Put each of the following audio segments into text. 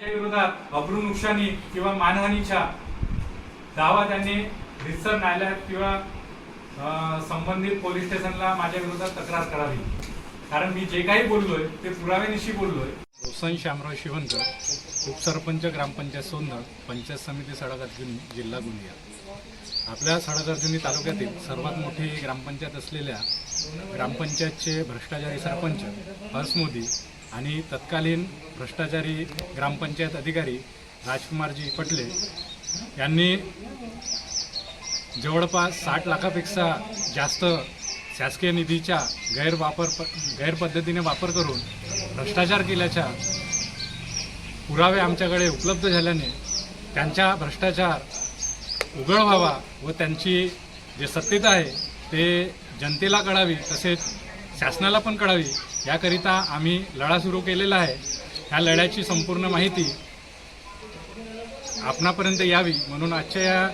माझ्या विरोधात अब्रू नुकसानी किंवा मानहानीच्या दावा त्यांनी रितसर न्यायालयात किंवा संबंधित पोलीस स्टेशनला माझ्या विरोधात तक्रार करावी. कारण मी जे काही बोललोय ते पुराव्यानिशी बोललोय. रोसन श्यामराव शिवनकर उपसरपंच ग्रामपंचायत सोनळ पंचायत समिती सडक जिल्हा गोंदिया. आपल्या सडक तालुक्यातील सर्वात मोठी ग्रामपंचायत असलेल्या ग्रामपंचायतचे भ्रष्टाचारी सरपंच हर्ष मोदी आणि तत्कालीन भ्रष्टाचारी ग्रामपंचायत अधिकारी राजकुमारजी पटले यांनी जवळपास साठ लाखापेक्षा जास्त शासकीय निधीचा गैरवापर गैरपद्धतीने वापर करून भ्रष्टाचार केल्याच्या पुरावे आमच्याकडे उपलब्ध झाल्याने त्यांच्या भ्रष्टाचार उघड व्हावा व त्यांची जे सत्यता आहे ते जनतेला कळावी तसेच शासनाला पण कळावी. याकरिता आम्ही लढा सुरू केलेला आहे. ह्या लढ्याची संपूर्ण माहिती आपणापर्यंत यावी म्हणून आजच्या या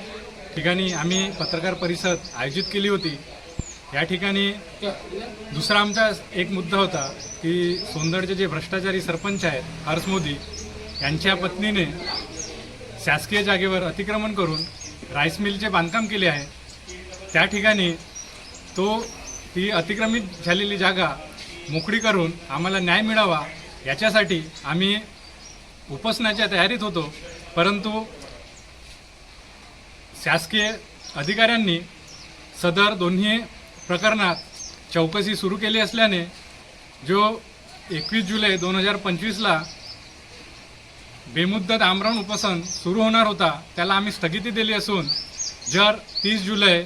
ठिकाणी आम्ही पत्रकार परिषद आयोजित केली होती. या ठिकाणी दुसरा आमचा एक मुद्दा होता की सोंदडचे जे भ्रष्टाचारी सरपंच आहेत हर्ष मोदी यांच्या पत्नीने शासकीय जागेवर अतिक्रमण करून राईस मिलचे बांधकाम केले आहे. त्या ठिकाणी तो ती अतिक्रमित झालेली जागा मोकळी करून आम्हाला न्याय मिळावा याच्यासाठी आम्ही उपोषणाच्या तयारीत होतो. परंतु शासकीय अधिकाऱ्यांनी सदर दोन्ही प्रकरणात चौकशी सुरू केली असल्याने जो एकवीस जुलै दोन हजार पंचवीसला बेमुद्दत आमरण उपोषण सुरू होणार होता त्याला आम्ही स्थगिती दिली असून जर तीस जुलै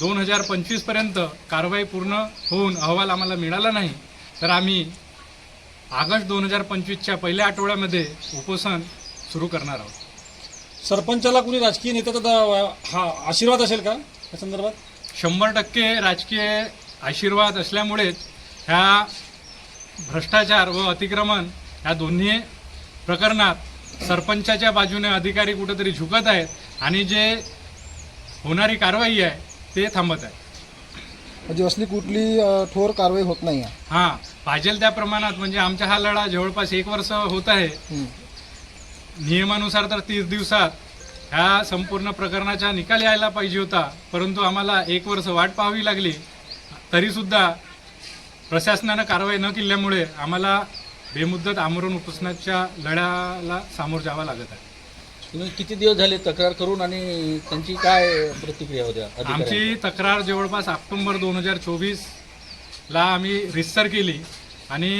दोन हजार पंचवीसपर्यंत कारवाई पूर्ण होऊन अहवाल आम्हाला मिळाला नाही तर आम्ही ऑगस्ट दोन हजार पंचवीसच्या पहिल्या आठवड्यामध्ये उपोषण सुरू करणार आहोत. सरपंचाला कुणी राजकीय नेत्याचा हा आशीर्वाद असेल का या संदर्भात? शंभर टक्के राजकीय आशीर्वाद असल्यामुळेच ह्या भ्रष्टाचार व अतिक्रमण ह्या दोन्ही प्रकरणात सरपंचाच्या बाजूने अधिकारी कुठेतरी झुकत आहेत आणि जे होणारी कारवाई आहे ते थांबत आहे. म्हणजे असली कुठली ठोर कारवाई होत नाही आहे. हां पाहिजे त्या प्रमाणात म्हणजे आमचा हा लढा जवळपास एक वर्ष होत आहे. हं. नियमानुसार तर तीस दिवसात ह्या संपूर्ण प्रकरणाचा निकाल यायला पाहिजे होता परंतु आम्हाला एक वर्ष वाट पाहावी लागली. तरीसुद्धा प्रशासनानं कारवाई न केल्यामुळे आम्हाला बेमुद्दत आमरण उपोषणाच्या लढ्याला सामोर जावं लागत आहे. तुम्ही किती दिवस झाले तक्रार करून आणि त्यांची काय प्रतिक्रिया होत्या अधिकाऱ्यांची? आमची तक्रार जवळपास ऑक्टोबर दोन हजार चोवीसला आम्ही रिसर केली आणि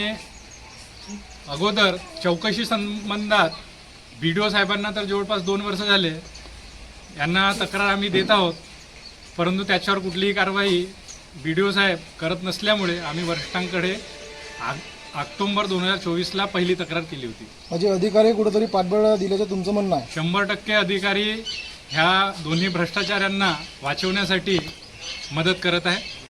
अगोदर चौकशी संबंधात बी डी ओ साहेबांना तर जवळपास दोन वर्ष झाले यांना तक्रार आम्ही देत आहोत परंतु त्याच्यावर कुठलीही कारवाई बी डी ओ साहेब करत नसल्यामुळे आम्ही वरिष्ठांकडे आ- ऑक्टोबर दोन हजार चोवीसला पहिली तक्रार केली होती. म्हणजे अधिकारी कुठेतरी पाठबळ दिल्याचं तुमचं म्हणणं आहे? शंभर टक्के अधिकारी ह्या दोन्ही भ्रष्टाचारांना वाचवण्यासाठी मदत करत आहे